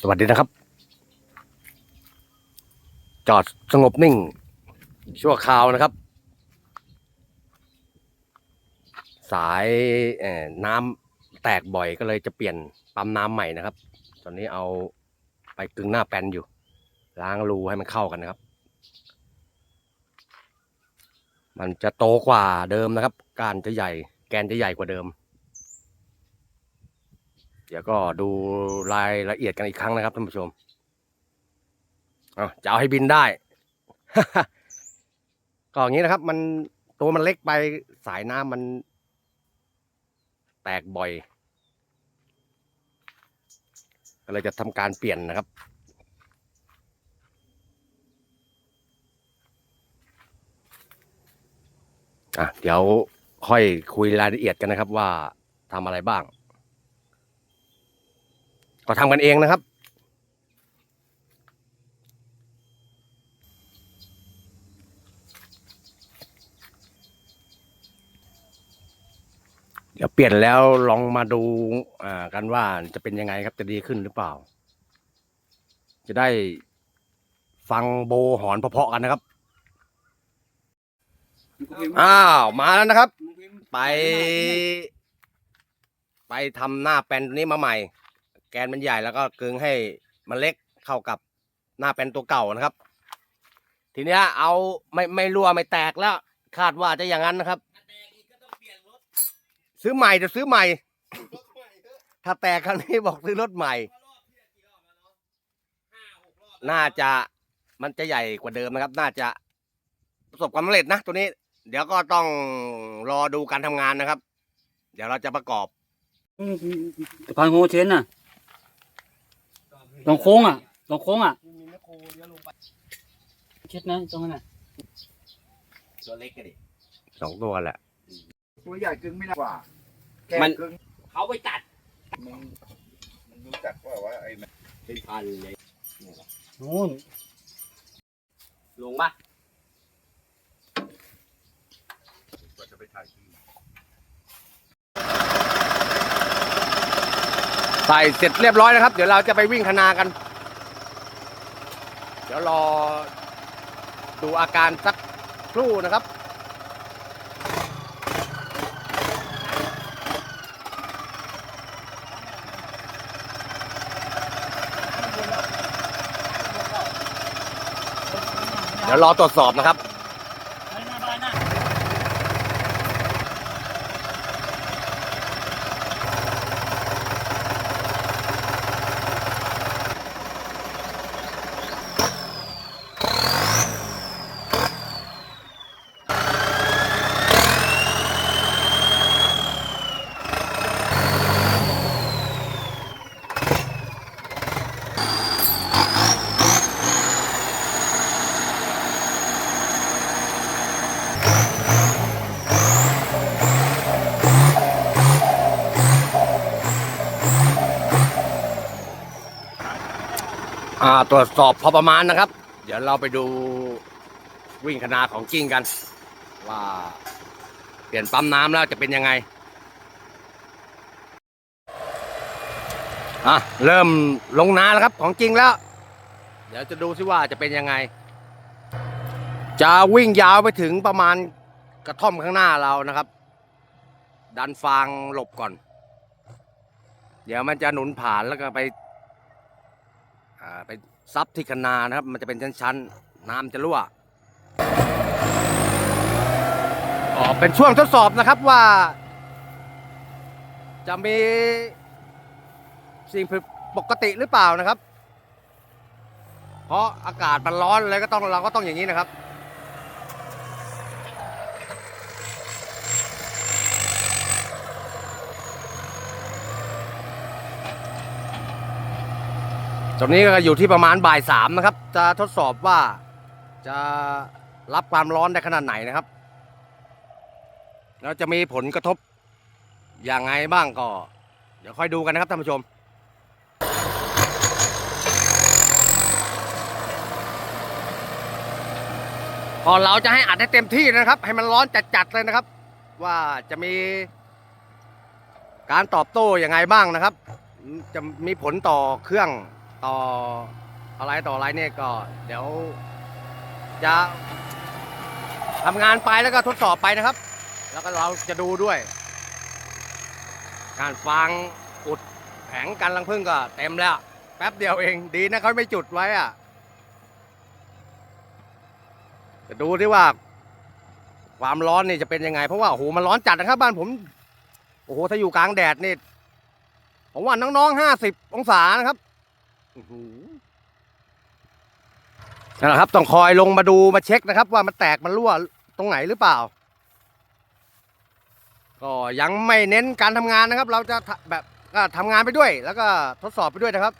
สวัสดีนะครับ จอดสงบนิ่ง ชั่วคราวนะครับ สายน้ำแตกบ่อยก็เลยจะเปลี่ยนปั๊มน้ำใหม่นะครับ ตอนนี้เอาไปกึงหน้าแปนอยู่ ล้างรูให้มันเข้ากันนะครับ มันจะโตกว่าเดิมนะครับ การจะใหญ่แกนจะใหญ่กว่าเดิม ดี๋ยวก็ดูรายละเอียดกันอีกครั้งนะครับท่านผู้ชมเอาจะเอาให้บินได้ ก็อย่างนี้นะครับ มันตัวมันเล็กไปสายน้ำมัน แตกบ่อยก็เลยจะทำการเปลี่ยนนะครับอะเดี๋ยวค่อยคุยรายละเอียดกันนะครับว่าทำอะไรบ้าง ก็ทำกันเองนะครับ เดี๋ยวเปลี่ยนแล้วลองมาดูกันว่าจะเป็นยังไงครับจะดีขึ้นหรือเปล่า จะได้ฟังโบหอนเพาะๆกันนะครับ อ้าวมาแล้วนะครับ ไป ไปทำหน้าแปลนตัวนี้มาใหม่ แกนมันใหญ่แล้วก็กึงให้มันเล็กเข้ากับหน้าแปลนตัวเก่านะครับ ทีเนี้ยเอาไม่ไม่รั่วไม่แตกแล้ว คาดว่าจะอย่างนั้นนะครับ ซื้อใหม่จะซื้อใหม่ ถ้าแตกครั้งนี้บอกซื้อรถใหม่ น่าจะมันจะใหญ่กว่าเดิมนะครับ น่าจะประสบความสำเร็จนะตัวนี้ เดี๋ยวก็ต้องรอดูการทำงานนะครับ เดี๋ยวเราจะประกอบ สะพานโฮเชนน่ะ ตรงโค้งอะตรงโค้งอะเช็ดนะตรงนั้นน่ะตัวเล็กกันดิสองตัวแหละ ตัวใหญ่กึ่งไม่ได้กว่าแค่มัน กึ่งเขาไปตัดมึงมันรู้จักว่าว่าไอ้มันเป็นพันเลยนู่นลงปะก็จะไปถ่ายที่ ใส่เสร็จเรียบร้อยนะครับ เดี๋ยวเราจะไปวิ่งคณากัน เดี๋ยวรอดูอาการสักครู่นะครับเดี๋ยวรอตรวจสอบนะครับ รวจสอบพอประมาณนะครับ เดี๋ยวเราไปดูวิ่งคณาของจริงกัน ว่าเปลี่ยนปั๊มน้ำแล้วจะเป็นยังไงอะเริ่มลงนาแล้วครับของจริงแล้ว เดี๋ยวจะดูซิว่าจะเป็นยังไง จะวิ่งยาวไปถึงประมาณกระท่อมข้างหน้าเรานะครับ ดันฟางหลบก่อน เดี๋ยวมันจะหนุนผ่านแล้วก็ไป อ่าไป ซับที่คนานะครับ มันจะเป็นชั้นๆน้ำจะรั่วอ๋อเป็นช่วงทดสอบนะครับว่า จะมีสิ่งผิดปกติหรือเปล่านะครับ เพราะอากาศมันร้อนเลยก็ต้องเราก็ต้องอย่างนี้นะครับ ตอนนี้ก็อยู่ที่ประมาณบ่ายสามนะครับ จะทดสอบว่าจะรับความร้อนได้ขนาดไหนนะครับ แล้วจะมีผลกระทบอย่างไงบ้างก็ เดี๋ยวค่อยดูกันนะครับท่านผู้ชมพอเราจะให้อัดให้เต็มที่นะครับ ให้มันร้อนจัดๆเลยนะครับ ว่าจะมีการตอบโต้อยังไงบ้างนะครับ จะมีผลต่อเครื่อง ต่ออะไรต่ออะไรเนี่ยก็เดี๋ยวจะทำงานไปแล้วก็ทดสอบไปนะครับ แล้วก็เราจะดูด้วย การฟางอุดแผงกันรังพึ่งก็เต็มแล้ว แป๊บเดียวเองดีนะเขาไม่จุดไว้อะจะดูที่ว่า ความร้อนนี่จะเป็นยังไง เพราะว่าโอ้โหมันร้อนจัดนะครับ บ้านผมโอ้โหถ้าอยู่กลางแดดนี่ผมว่าน้องๆห้าสิบองศานะครับ นั่นแหละครับ ต้องคอยลงมาดูมาเช็คนะครับ ว่ามันแตกมันรั่วตรงไหนหรือเปล่า ก็ยังไม่เน้นการทำงานนะครับ เราจะแบบก็ทำงานไปด้วย แล้วก็ทดสอบไปด้วยนะครับ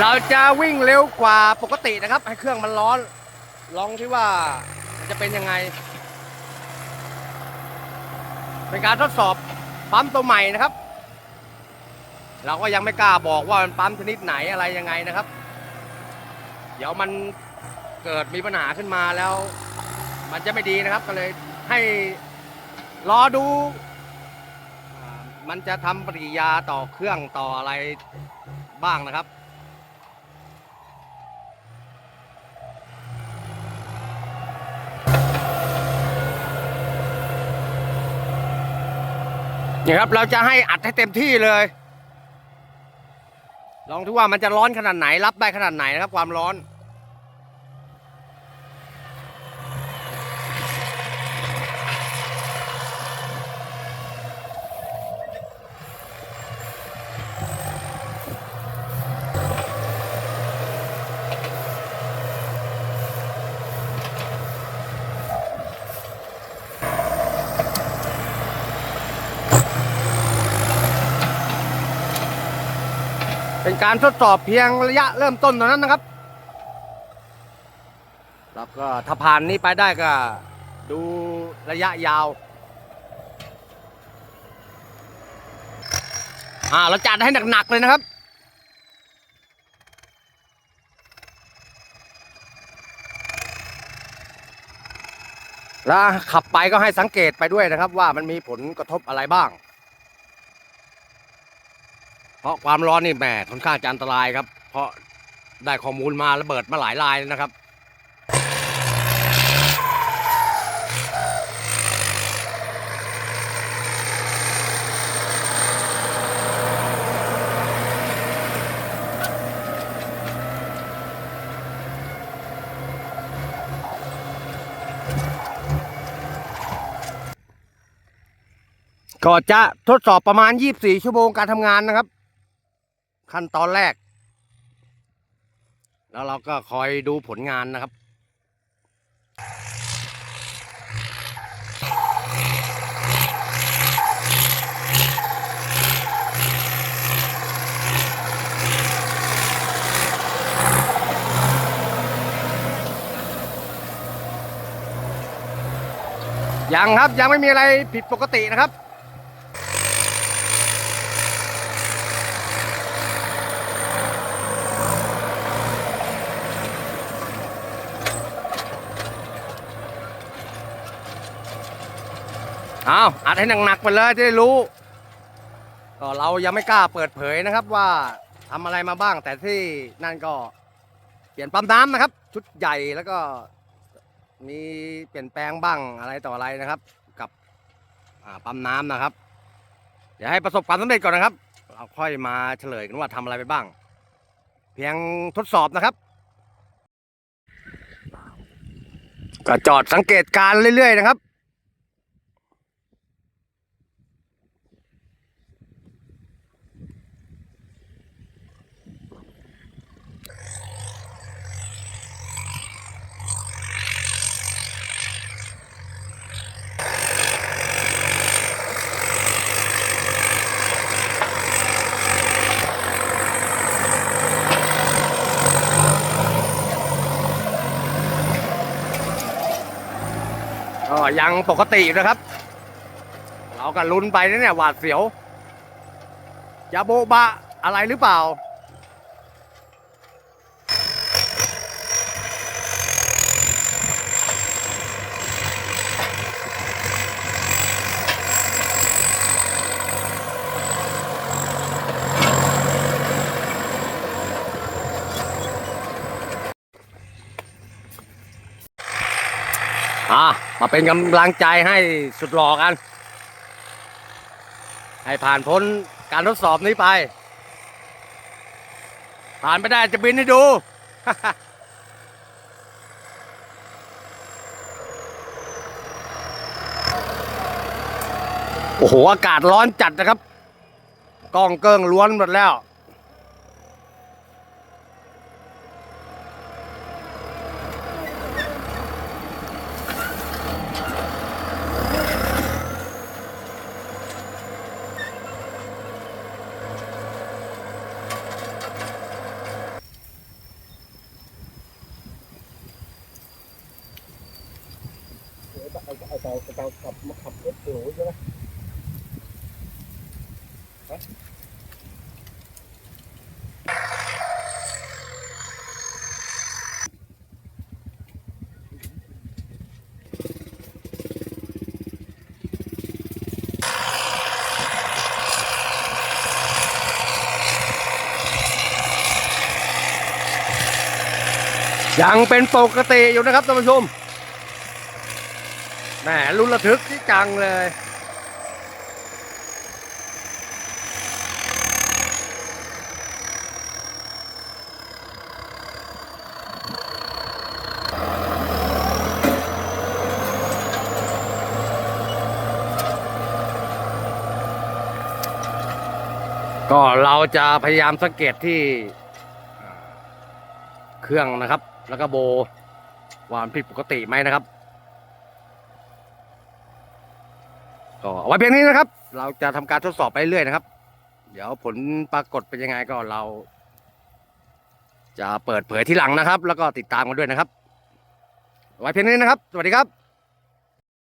เราจะวิ่งเร็วกว่าปกตินะครับ ให้เครื่องมันร้อน ลองที่ว่าจะเป็นยังไง เป็นการทดสอบปั๊มตัวใหม่นะครับ เราก็ยังไม่กล้าบอกว่ามันปั๊มชนิดไหนอะไรยังไงนะครับ เดี๋ยวมันเกิดมีปัญหาขึ้นมาแล้ว มันจะไม่ดีนะครับ ก็เลยให้รอดู มันจะทำปฏิกิริยาต่อเครื่องต่ออะไรบ้างนะครับ นี่ครับเราจะให้อัดให้เต็มที่เลย ลองดูว่ามันจะร้อนขนาดไหนรับได้ขนาดไหนนะครับความร้อน การทดสอบเพียงระยะเริ่มต้นเท่านั้นนะครับ แล้วก็ถ้าผ่านนี้ไปได้ก็ดูระยะยาวอ่าเราจัดให้หนักๆเลยนะครับแล้วขับไปก็ให้สังเกตไปด้วยนะครับว่ามันมีผลกระทบอะไรบ้าง ราะความร้อนนี่แหมค่อนข้างจะอันตรายครับ เพราะได้ข้อมูลมาระเบิดมาหลายรายแล้วนะครับก็จะทดสอบประมาณ 24 ชั่วโมงการทำงานนะครับ ขั้นตอนแรก แล้วเราก็คอยดูผลงานนะครับยังครับยังไม่มีอะไรผิดปกตินะครับ เอาอัดให้หนักๆไปเลยจะได้รู้ก็เรายังไม่กล้าเปิดเผยนะครับว่าทำอะไรมาบ้าง แต่ที่นั่นก็เปลี่ยนปั๊มน้ำนะครับ ชุดใหญ่แล้วก็มีเปลี่ยนแปลงบ้างอะไรต่ออะไรนะครับ กับปั๊มน้ำนะครับ เดี๋ยวให้ประสบความสำเร็จก่อนนะครับ เราค่อยมาเฉลยกันว่าทำอะไรไปบ้าง เพียงทดสอบนะครับก็จอดสังเกตการณ์เรื่อยๆนะครับ ยังปกตินะครับ เราก็ลุ้นไปนะเนี่ยหวาดเสียว จะโบะบะอะไรหรือเปล่า อะมาเป็นกำลังใจให้สุดหล่อกัน ให้ผ่านพ้นการทดสอบนี้ไป ผ่านไม่ได้จะบินให้ดูโอ้โห อากาศร้อนจัดนะครับ กล้องเกิ้งล้วนหมดแล้ว ยังเป็นปกติอยู่นะครับท่านผู้ชมแหมลุ้นระทึกที่จังเลย ก็เราจะพยายามสังเกตที่เครื่องนะครับ แล้วก็โบว่ามันผิดปกติไหมนะครับก็เอาไว้เพียงนี้นะครับ เราจะทำการทดสอบไปเรื่อยนะครับ เดี๋ยวผลปรากฏเป็นยังไงก็เรา จะเปิดเผยที่หลังนะครับ แล้วก็ติดตามกันด้วยนะครับไว้เพียงนี้นะครับ สวัสดีครับ